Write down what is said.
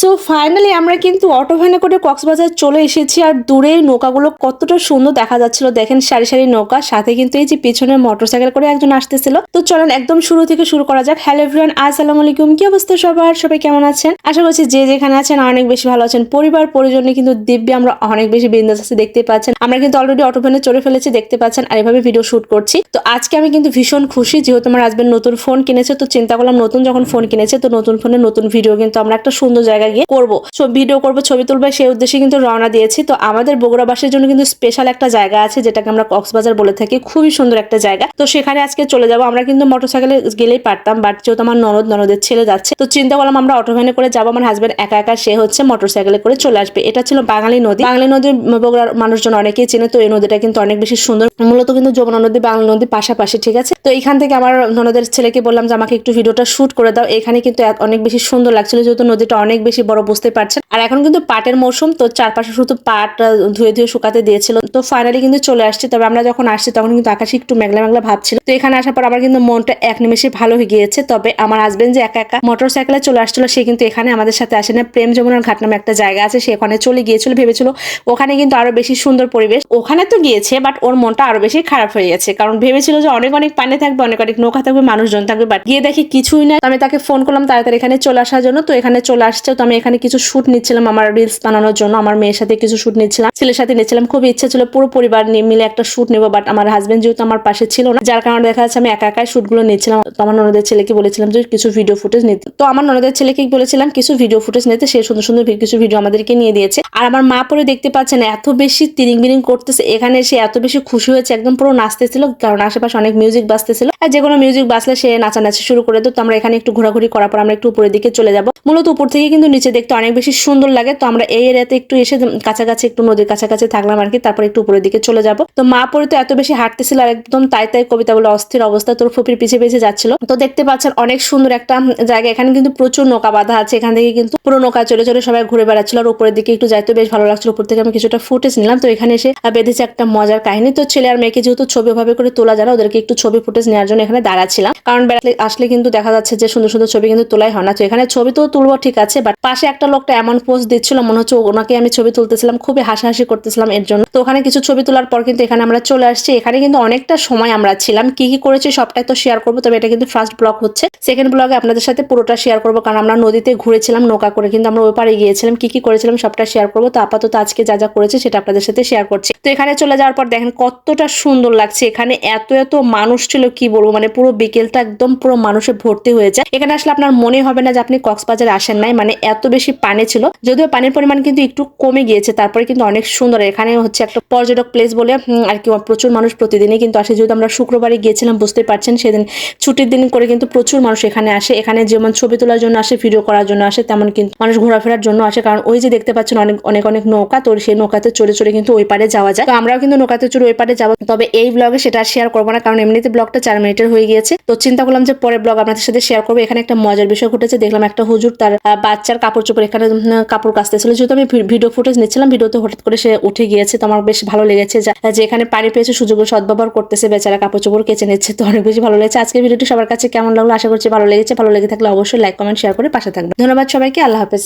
So finally আমরা কিন্তু auto ভ্যানে করে কক্সবাজার চলে এসেছি আর দূরে নৌকাগুলো কতটা সুন্দর দেখা যাচ্ছিল। দেখেন সারি সারি নৌকা, সাথে কিন্তু এই যে পিছনে মোটরসাইকেল করে একজন আসতেছিল। তো চলেন একদম শুরু থেকে শুরু করা যাক। হ্যালো এভরিওয়ান আসসালামু আলাইকুম। কি অবস্থা সবার? সবাই কেমন আছেন? আশা করছি যে যেখানে আছেন অনেক বেশি ভালো আছেন। পরিবার, পরিজনে কিন্তু দিব্যি আমরা অনেক বেশি বিন্দাস আছি দেখতে পাচ্ছেন। আমরা কিন্তু অলরেডি অটো ভ্যানে চড়ে ফেলেছি, দেখতে পাচ্ছেন আর এভাবে ভিডিও শুট করছি। তো আজকে আমি কিন্তু ভীষণ খুশি, যেহেতু আমার হাজবেন্ড নতুন ফোন কিনেছে, তো চিন্তা করলাম নতুন যখন ফোন কিনেছে, তো নতুন ফোনে নতুন ভিডিও কিন্তু আমরা একটা সুন্দর জায়গায় গিয়ে করব। ভিডিও করব, ছবি তুলবো, সেই উদ্দেশ্যে কিন্তু রওনা দিয়েছি। তো আমাদের বগুড়াবাসীর জন্য কিন্তু স্পেশাল একটা জায়গা আছে, যেটাকে আমরা কক্সবাজার বলে থাকি। খুবই সুন্দর একটা জায়গা। তো সেখানে আজকে চলে যাব। আমরা কিন্তু মোটরসাইকেলে গেলেই পারতাম বাট যেহেতু আমার ননদ, ননদের ছেলে যাচ্ছে, তো চিন্তা করলাম আমরা অটো ভ্যানে করে যাব। আমার হাজব্যান্ড একা একা, সে হচ্ছে মোটরসাইকেলে করে চলে আসবে। এটা ছিল বাঙালি নদী। বাঙালি নদী বগুড়ার মানুষজন অনেকেই চেনে, তো এই নদীটা কিন্তু অনেক বেশি সুন্দর। মূলত কিন্তু যমুনা নদী, বাংলা নদী পাশাপাশি, ঠিক আছে? তো এখান থেকে আমার ননদের ছেলেকে বললাম যে, আমাকে একটু ভিডিওটা শুট করে দাও। এখানে কিন্তু অনেক বেশি সুন্দর লাগছিল, যেহেতু নদীটা অনেক বেশি বড় বুঝতে পারছেন। আর এখন কিন্তু পাটের মৌসুম, তো চারপাশে শুধু পাট ধুয়ে ধুয়ে শুকাতে দিয়েছিল। তো ফাইনালি কিন্তু চলে আসছে। তবে আমরা যখন আসছি, তখন কিন্তু আকাশে একটু মেঘলা মেঘলা ভাবছিল তো এখানে আসার পর আমার কিন্তু মনটা এক নিমেষে ভালো হয়ে গিয়েছে। তবে আমার হাজবেন্ড যে একা একা মোটর সাইকেলে চলে আসছিল, সে কিন্তু এখানে আমাদের সাথে আসে না। প্রেম যমুনার ঘাট নামে একটা জায়গা আছে, সে ওখানে চলে গিয়েছিল, ভেবেছিল ওখানে কিন্তু আরও বেশি সুন্দর পরিবেশ। ওখানে তো গিয়েছে বাট ওর মনটা আরও বেশি খারাপ হয়ে গেছে। কারণ ভেবেছিল যে অনেক অনেক পানি থাকবে, অনেক অনেক নৌকা থাকবে, মানুষজন থাকবে বাট গিয়ে দেখি কিছুই না আমি তাকে ফোন করলাম তাড়াতাড়ি এখানে চলে আসার জন্য। তো এখানে চলে আসছে। তো আমি এখানে কিছু শুট নিচ্ছিলাম আমার রিলস বানানোর জন্য, আমার মেয়ের সাথে কিছু শুট নিচ্ছিলাম, ছেলের সাথে নিচ্ছিলাম। খুব ইচ্ছে ছিল পুরো পরিবার নিয়ে মিলে একটা শুট নেব বাট আমার হাজব্যান্ড যেহেতু আমার পাশে ছিল না, যার কারণে দেখা যাচ্ছে আমি একা একাই শুটগুলো নিচ্ছিলাম। তো আমার ননদের ছেলেকে বলেছিলাম যে কিছু ভিডিও ফুটেজ নিতে। তো আমার ননদের ছেলেকে বলেছিলাম কিছু ভিডিও ফুটেজ নিতে, সে সুন্দর সুন্দর কিছু ভিডিও আমাদেরকে নিয়ে দিয়েছে। আর আমার মা পরে দেখতে পাচ্ছেন এত বেশি তিরিং বিরিং করতেছে। এখানে সে এত বেশি খুশি হয়েছে, একদম পুরো নাচতেছিল, কারণ আশেপাশে অনেক মিউজিক বাজতেছিল। আর যে কোনো মিউজিক বাজলে সে নাচানাচি শুরু করে তো আমরা এখানে একটু ঘোরাঘুরি করার পর আমরা একটু উপরের দিকে চলে যাব। মূলত উপর থেকে কিন্তু নিচে দেখতে অনেক বেশি সুন্দর লাগে। তো আমরা এই এরিয়াতে একটু এসে কাছাকাছি, একটু নদীর কাছাকাছি থাকলাম আর কি। তারপর একটু উপরের দিকে চলে যাব। তো মা পরে তো এত বেশি হাঁটতেছিল আর একদম তাই তাই কবিতা বলে অস্থির অবস্থা। তোর ফুপির পিছিয়ে পিছিয়ে যাচ্ছিল। তো দেখতে পাচ্ছেন অনেক সুন্দর একটা জায়গা। এখানে কিন্তু প্রচুর নৌকা বাঁধা আছে। এখান থেকে কিন্তু পুরো নৌকা চলে চলে সবাই ঘুরে বেড়াচ্ছিল। আর উপরের দিকে একটু যাইতে বেশ ভালো লাগছিল। উপর থেকে আমি কিছুটা ফুটেজ নিলাম। তো এখানে এসে বেঁধেছে একটা মজার কাহিনী। তো ছেলে আর মেয়েকে যেহেতু ছবি ওভাবে করে তোলা যায় না, ওদেরকে একটু ছবি ফুটেজ নেওয়ার জন্য এখানে দাঁড়াচ্ছিলাম। কারণ বেড়াতে আসলে কিন্তু দেখা যাচ্ছে যে সুন্দর সুন্দর ছবি কিন্তু তোলাই হয় না। তো এখানে ছবি তো তুলবো, ঠিক আছে বাট পাশে একটা লোকটা এমন পোস্ট দিচ্ছিল, মনে হচ্ছে ওনাকে আমি ছবি তুলতেছিলাম, খুবই হাসাহাসি করতেছিলাম এর জন্য। তো ওখানে কিছু ছবি তোলার পর কিন্তু এখানে আমরা চলে আসছি। এখানে কিন্তু অনেকটা সময় আমরা ছিলাম। কি কি করেছি সবটাই তো শেয়ার করব। তবে এটা কিন্তু ফার্স্ট ব্লগ হচ্ছে। সেকেন্ড ব্লগে আপনাদের সাথে পুরোটা শেয়ার করব। কারণ আমরা নদীতে ঘুরেছিলাম, নৌকা করে কিন্তু আমরা ওই পারে গিয়েছিলাম। কি কি করেছিলাম সবটা শেয়ার করব। তো আপাতত আজকে যা যা করেছে সেটা আপনাদের সাথে শেয়ার করছি। তো এখানে চলে যাওয়ার পর দেখেন কতটা সুন্দর লাগছে। এখানে এত এত মানুষ ছিল, কি বলব? মানে পুরো বিকেলটা একদম পুরো মানুষে ভর্তি হয়ে যায় এখানে আসলে আপনার মনে হবে না যে আপনি কক্সবাজারে আসেন নাই। মানে এত বেশি পানি ছিল। যদিও পানির পরিমাণ কিন্তু একটু কমে গিয়েছে, তারপরে কিন্তু অনেক সুন্দর। এখানে হচ্ছে একটা পর্যটক প্লেস বলে আর কি, প্রচুর মানুষ প্রতিদিনই কিন্তু আসে। যেহেতু আমরা শুক্রবারে গিয়েছিলাম বুঝতে পারছেন, সেদিন ছুটির দিন করে কিন্তু প্রচুর মানুষ এখানে আসে। এখানে যেমন ছবি তোলার জন্য আসে ভিডিও করার জন্য আসে, তেমন কিন্তু মানুষ ঘোরাফেরার জন্য আসে। কারণ ওই যে দেখতে পাচ্ছেন, অনেক অনেক অনেক নৌকা, তো সেই নৌকাতে চড়ে চড়ে কিন্তু ওই পারে যাওয়া যায়। তো আমরাও কিন্তু নৌকাতে চড়ে ওই পারে যাব। তবে এই ব্লগে সেটা শেয়ার করব না, কারণ এমনিতে ব্লগটা চার মিনিটের হয়ে গিয়েছে। তো চিন্তা করলাম যে পরে ব্লগ আপনাদের সাথে শেয়ার করব। এখানে একটা মজার বিষয় ঘটেছে। দেখলাম একটা হুজুর তার বাচ্চার কাপড় চোপড় এখানে কাপড় কাচতেছিল। যেহেতু আমি ভিডিও ফুটেজ নিচ্ছিলাম ভিডিওতে হঠাৎ করে সে উঠে গিয়েছে। তো আমার বেশ ভালো লেগেছে যা- যে এখানে পানি পেয়েছে সুযোগের সদ্ব্যবহার করতেছে বেচারা কাপড় চোপড় কেচে নিচ্ছে। তো অনেক বেশি ভালো লেগেছে। আজকের ভিডিওটি সবার কাছে কেমন লাগল? আশা করছি ভালো লেগেছে। ভালো লেগে থাকলে অবশ্যই লাইক কমেন্ট শেয়ার করে পাশে থাকবে ধন্যবাদ সবাইকে। আল্লাহ হাফেজ।